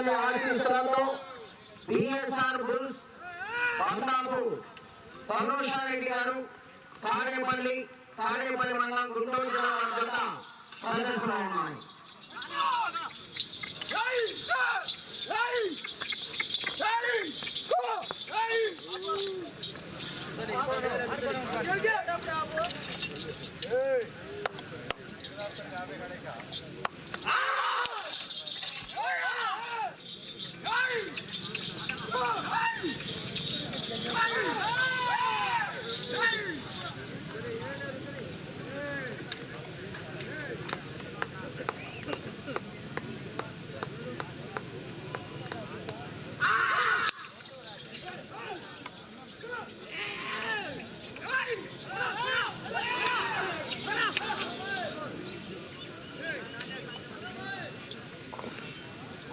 తల్లి ఆశీస్సులతో BSR bulls బందాపు తనుషారెడ్డి గారు తాడేపల్లి తాడేపల్లి మండలం గుంటూరు జిల్లా వారి ప్రదర్శన ఉన్నాయి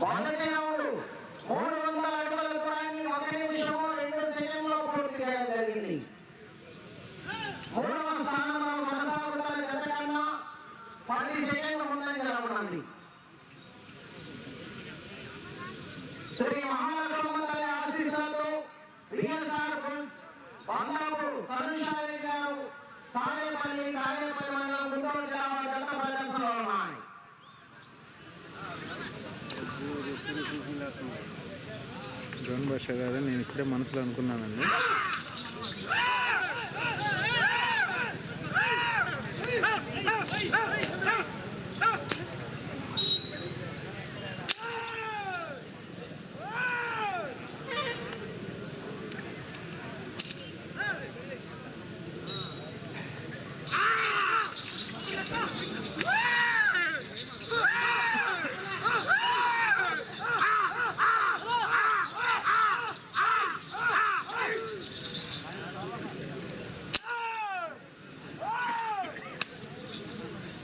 మొదటి రౌండ్ మూడు వందల అడుగుల దూరాన్ని ఒక నిమిషము రెండు సెకండ్లో పూర్తి చేయడం జరిగింది మూడవ స్థానంలో కొనసాగుతున్న జత కన్నా పది సెకండ్ల ముందంజలో ఉన్నది శ్రీ మహాలక్ష్మ తల్లి ఆశీస్సులతో బిఎస్ఆర్ బుల్స్ బందాపు తరుణారెడ్డి గారు తాడేపల్లి తాడేపల్లి మండలం గుంటూరు జిల్లా వారి జత ప్రదర్శనలో ఉన్నాయి. జోన్ భాష కాదని నేను ఇప్పుడే మనసులో అనుకున్నానండి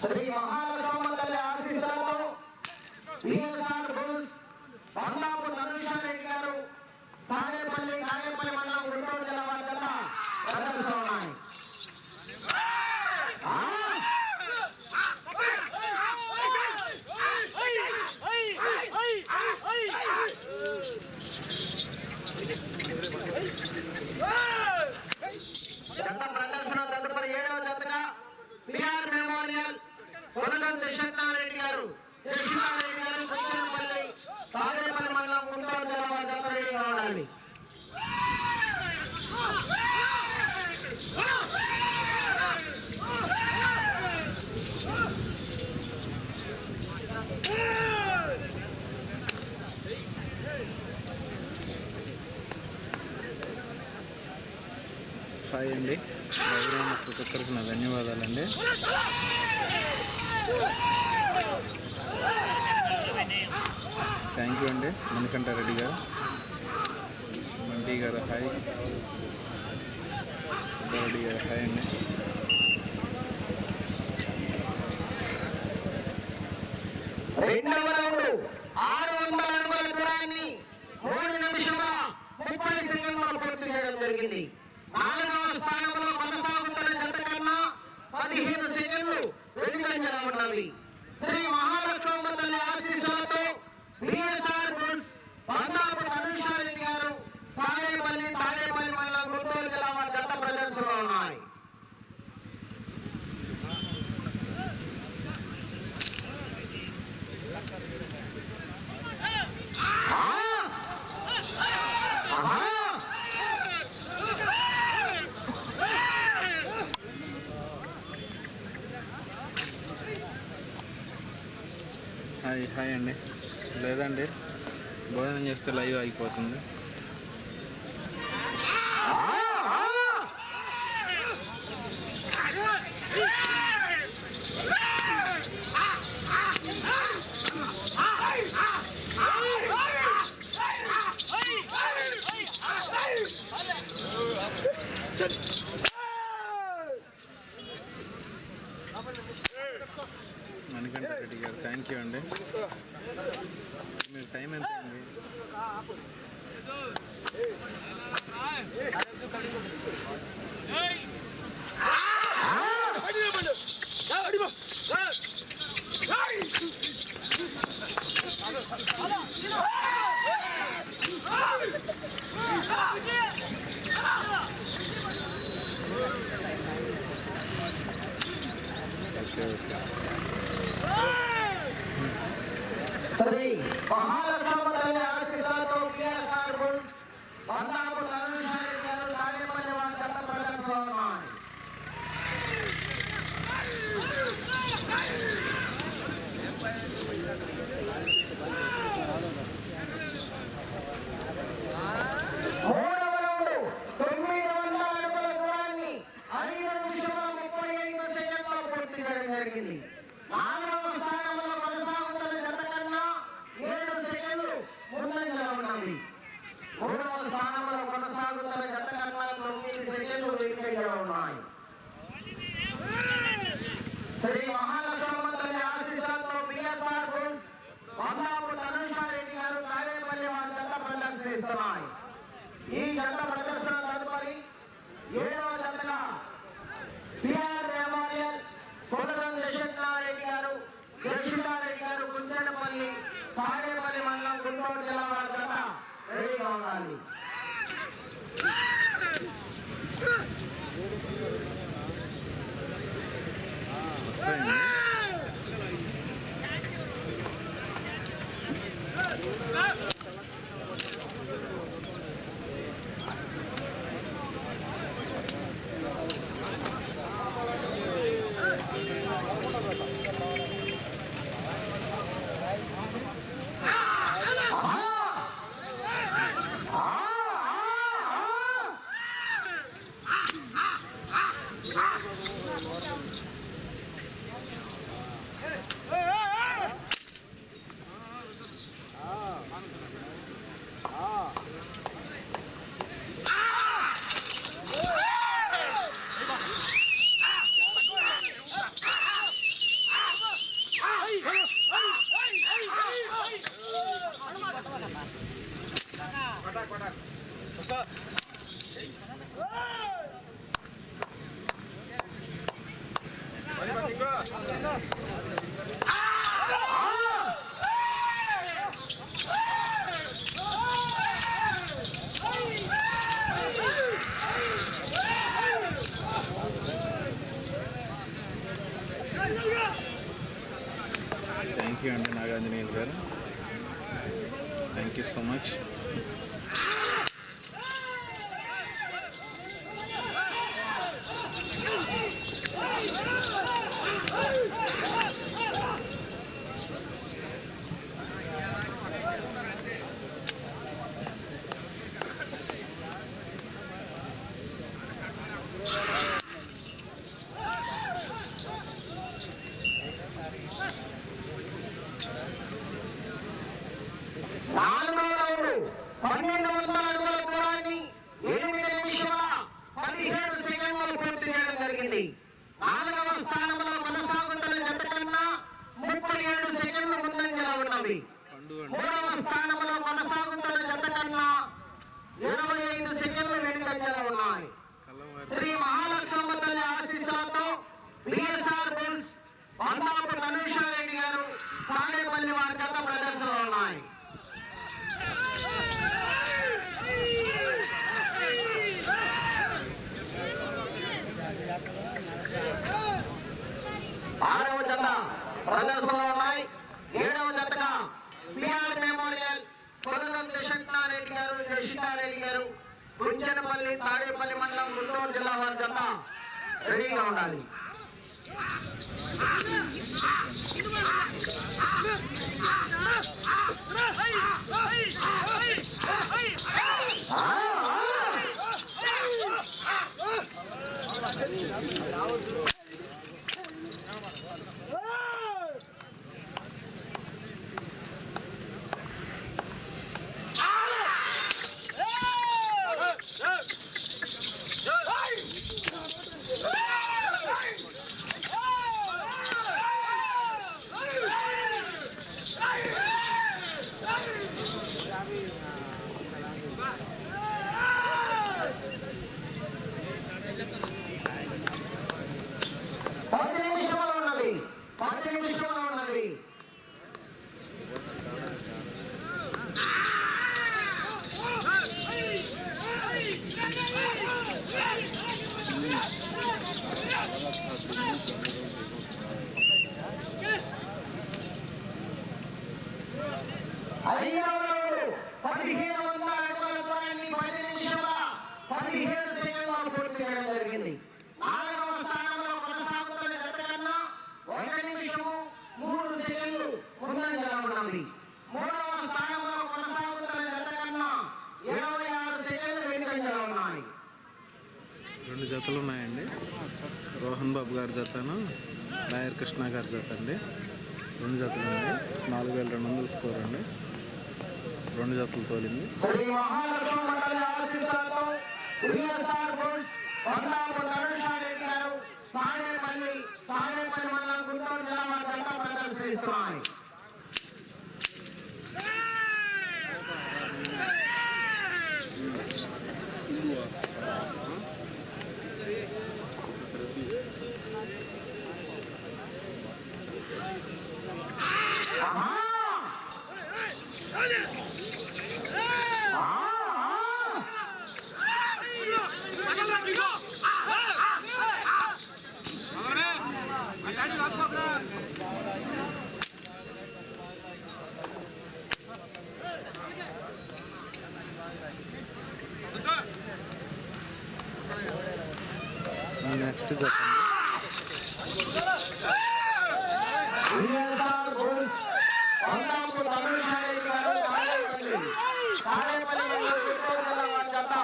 శ్రీ మహాలక్ష్మ తల్లి ఆశీస్సులతో బిఎస్ఆర్ బుల్స్ బందాపు ధనుషారెడ్డి గారు తాడేపల్లి తాడేపల్లి మండలం గుంటూరు జిల్లా వారి జత ప్రదర్శన ఉన్నాయి ఆ! జత ప్రదర్శన తదుపరి ఏడవ జతగా పిఆర్ మెమోరియల్ కొనగంత శంకరారెడ్డి గారు కృష్ణారెడ్డి గారు కృష్ణపల్లి తాడేపల్లి మండలం గుంటూరు జిల్లా వారి జత రెడీగా ఉండాలి హాయ్ అండి ఎవరైనా ప్రతి ఒక్కరికి నా ధన్యవాదాలండి. థ్యాంక్ యూ అండి. మణికంఠ రెడ్డి గారు. మంటీ గారు హాయ్. సుబ్బారెడ్డి గారు హాయ్ అండి. రెండవ రౌండ్ ఆరు వందల అడుగుల దూరాన్ని మూడు నిమిషముల ముప్పై సెకండ్లలో పూర్తి చేయడం జరిగింది. నాలుగవ స్థానంలో కొనసాగుతున్న జత కన్నా పదిహేను సెకండ్లు వెనుకంజలో ఉన్నవి శ్రీ మహాలక్ష్మమ్మ తల్లి ఆశీస్సులతో బిఎస్ఆర్ బుల్స్ బందాపు ధనుషారెడ్డి గారు తాడేపల్లి తాడేపల్లి మండలం గుంటూరు జిల్లా వారి జత ప్రదర్శనలో ఉన్నాయి ఆ! ఆహా! హాయ్ హాయ్ అండి లేదండి భోజనం చేస్తే లైవ్ అయిపోతుంది. జరిగింది. మానవ very long on. 감사합니다. so much. Ah! పన్నెండు వందల అడుగుల దూరాన్ని ఎనిమిది నిమిషముల పదిహేడు సెకండ్లు పూర్తి చేయడం జరిగింది. నాలుగవ స్థానంలో కొనసాగుతున్న జత కన్నా ముప్పై ఏడు సెకండ్లు ముందంజలో ఉన్నది. మూడవ స్థానంలో కొనసాగుతున్న జత కన్నా ఇరవై ఐదు సెకండ్లు వెనుకంజలో ఉన్నాయి. శ్రీ మహాలక్ష్మ తల్లి ఆశీస్సులతో బిఎస్ఆర్ బుల్స్ వందాపు ధనుషారెడ్డి గారు తాడేపల్లి వారి జత ప్రదర్శనలో ఉన్నాయి. రత్నాకర్ జత అండి. రెండు జతలు ఉన్నాయి నాలుగు వేల రెండు వందలు స్కోర్ అండి. రెండు జతలు తోలింది. శ్రీ మండలం గుంటూరు జిల్లా వారి జనతా ప్రదర్శిస్తున్నాయి ఆహా! ఆహా! నెక్స్ట్ జత అండి వైఎస్ఆర్ బోస్ వందాపు తరుణారెడ్డి గారు తాడేపల్లి తాడేపల్లి మండలం గుంటూరు జిల్లా వారి జంట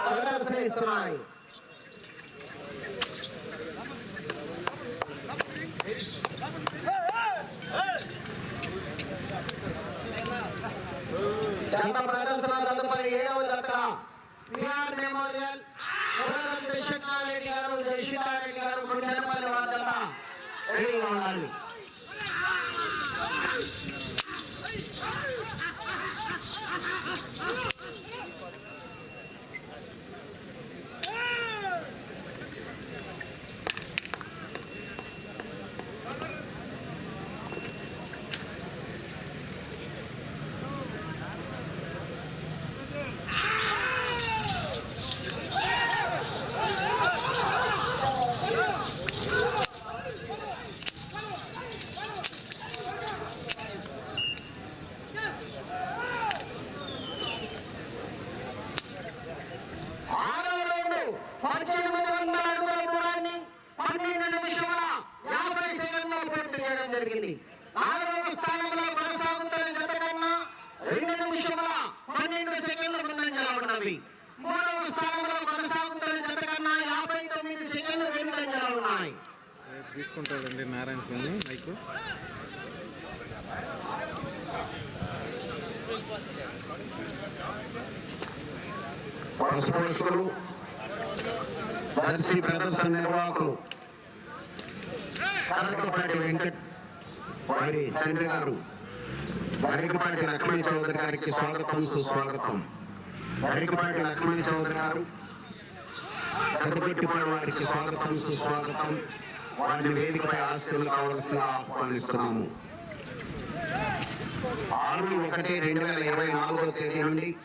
ప్రదర్శిస్తున్నాయి జంట ప్రదర్శన తదుపరి ఏడవ జత పిఆర్ మెమోరియల్ కోరం గారు జయశీలారెడ్డి గారు గుండెనపల్లి వారి ఉండాలి ఆరవ రౌండ్ పద్దెనిమిది వందల అడుగుల దూరాన్ని పన్నెండు నిమిషముల యాభై సెకండ్లో పూర్తి చేయడం జరిగింది నాలుగవ స్థానంలో కొనసాగుతున్న జత కన్నా రెండు నిమిషముల పన్నెండు సెకండ్ల ముందంజలో ఉన్నవి మూడవ స్థానంలో కొనసాగుతున్న జత కన్నా యాభై తొమ్మిది సెకండ్లు వెనుకంజలో ఉన్నాయి రేపు తీసుకుంటాడండి నారాయణ స్వామి మైకు పరస్పరుషులు దర్శి ప్రదర్శన నిర్వాహకులు కనకపాటి వెంకట్ వారి తండ్రి గారు వరికపాటి లక్ష్మణ్ చౌదరి గారికి స్వాగతం సుస్వాగతం. వరికపాటి లక్ష్మణ్ చౌదరి గారు పెద్దపెట్టిపడి వారికి స్వాగతం సుస్వాగతం. వారిని వేదికపై ఆశలు కావలసిందిగా ఆహ్వానిస్తున్నాము. ఆరు ఒకటి రెండు వేల ఇరవై నాలుగో తేదీ నుండి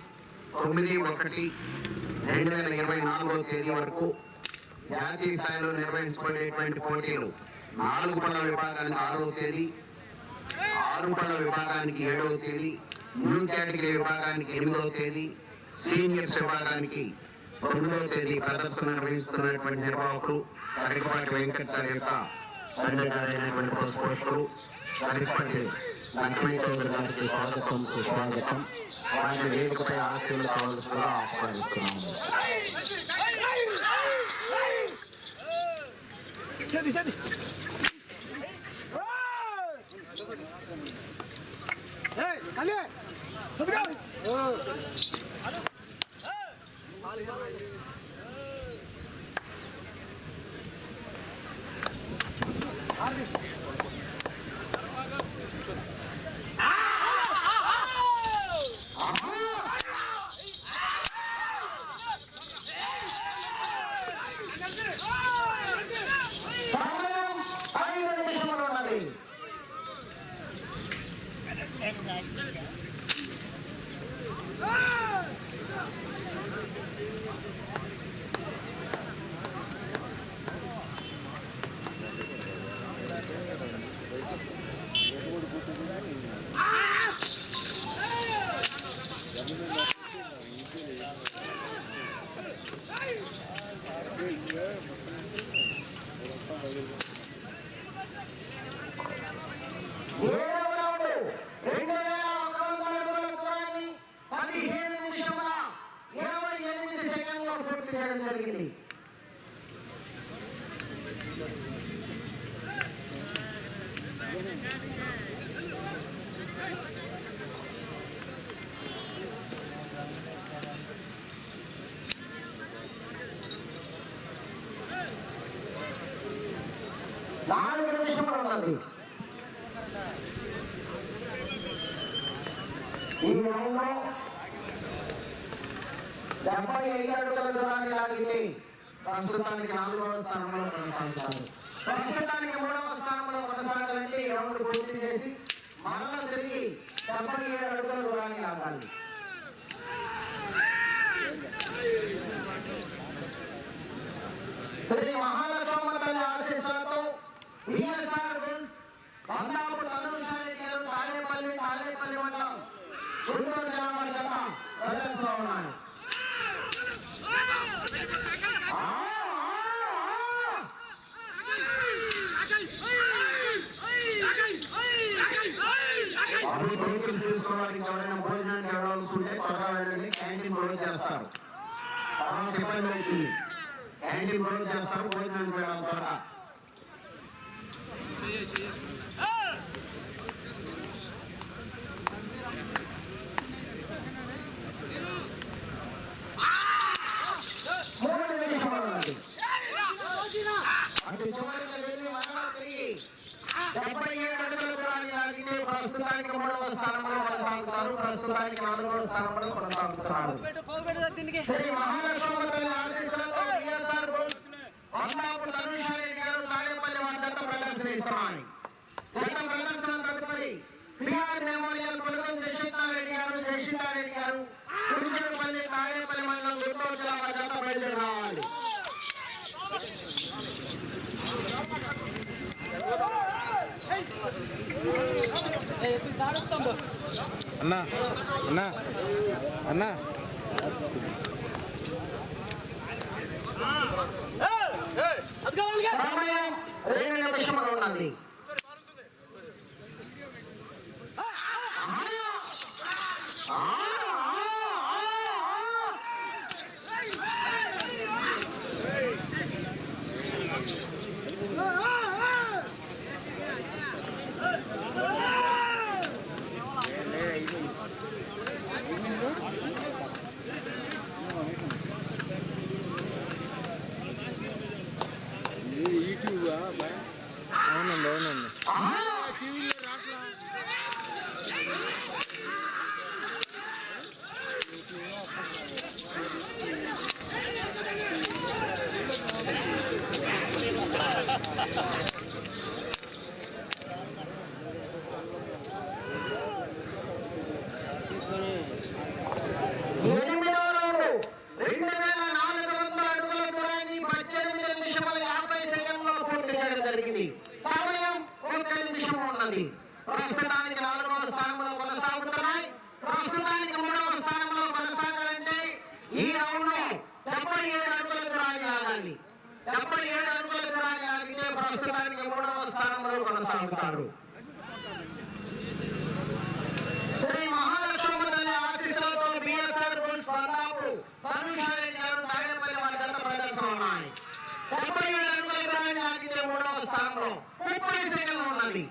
తొమ్మిది ఒకటి రెండు వేల ఇరవై నాలుగో తేదీ వరకు జాతీయ స్థాయిలో నిర్వహించబడేటువంటి పోటీలు నాలుగు పళ్ళ విభాగానికి ఆరవ తేదీ ఆరు పళ్ళ విభాగానికి ఏడవ తేదీ మూడు కేటగిరీ విభాగానికి ఎనిమిదవ తేదీ సీనియర్స్ విభాగానికి తొమ్మిదవ తేదీ ప్రదర్శన నిర్వహిస్తున్నటువంటి నిర్వాహకులు కరికపాటి వెంకట్ గారి యొక్క తండ్రి గారైనటువంటి పోస్టులు కరికపాటి లక్ష్మీ చౌదరి గారికి స్వాగతం సుస్వాగతం వారిని వేదికపై ఆశీర్లు కావాల్సిందిగా ఆహ్వానిస్తున్నాము సమయం ఐదు నిమిషములు ఉన్నది ఏడవ రౌండ్ రెండు వేల ఒక వందల అడుగుల దూరాన్ని పదిహేను నిమిషముల ఇరవై ఎనిమిది సెకండ్లో పూర్తి చేయడం జరిగింది నాలుగు నిమిషములు ఉన్నది ఈ రౌండ్లో డెబ్బై ఐదు అడుగుల దూరాన్ని లాగితే ప్రస్తుతానికి నాలుగవ స్థానంలో కొనసాగుతారు. ప్రస్తుతానికి మూడవ స్థానంలో కొనసాగాలంటే ఈ రౌండ్ పూర్తి చేసి మరలా తిరిగి డెబ్బై ఏడు అడుగుల దూరాన్ని లాగాలి. శ్రీ మహాలక్ష్మ తల్లి ఆశీస్సులతో విఎస్ఆర్ వందాపు తనుషారెడ్డి గారు తాడేపల్లి తాడేపల్లి మండలం గుంటూరు జిల్లా వారి జత ప్రదర్శనలో ఉన్నాయి ఆ, ఆ, ఆ. అవి వెహికల్స్ తీసుకోవడానికి ఎవరైనా భోజనానికి వెళ్ళాల్సి ఉంటే త్వరగా వెళ్ళండి క్యాంటీన్ ప్రొవైడ్ చేస్తారు తర్వాత ఇబ్బంది అవుతుంది క్యాంటీన్ ప్రొవైడ్ చేస్తారు భోజనానికి వెళ్ళాలి త్వరగా డెబ్బై ఏడు అడుగుల దూరాన్ని లాగితే ప్రస్తుతానికి మూడవ స్థానంలో కొనసాగుతారు. ప్రస్తుతానికి నాలుగవ స్థానంలో కొనసాగుతున్నారు. శ్రీ మహాలక్ష్మమ్మ తల్లి ఆశీస్సులతో వైఎస్ఆర్ బోస్ వందాపు ధనుషారెడ్డి గారు తాడేపల్లి వారి జత ప్రదర్శన ఇస్తున్నాయి జత ప్రదర్శన తదుపరి పిఆర్ మెమోరియల్ కొనుగోలు జయశంకర్ గారు జయశంకర్ గారు కురిచేపల్లి తాడేపల్లి మండలం గుంటూరు జిల్లా వారి జత బయలుదేరి రావాలి అన్నా అన్నా అన్నా. సమయం రెండు నిమిషములు ఉన్నది 해놨네. ఈ రౌండ్లో డెబ్బై ఏడు అడుగుల దూరాన్ని లాగాలి డెబ్బై ఏడు అడుగుల దూరాన్ని లాగితే ప్రస్తుతానికి మూడవ స్థానంలో కొనసాగుతారు. శ్రీ మహాలక్ష్మమ్మ తల్లి ఆశీస్సులతో బిఎస్ఆర్ బుల్స్ వందాపు గారు తాడేపల్లి వారి గత ప్రదర్శన ఉన్నాయి. డెబ్బై ఏడు అడుగుల దూరాన్ని లాగితే మూడవ స్థానంలో ముప్పై సెకండ్లు ఉన్నది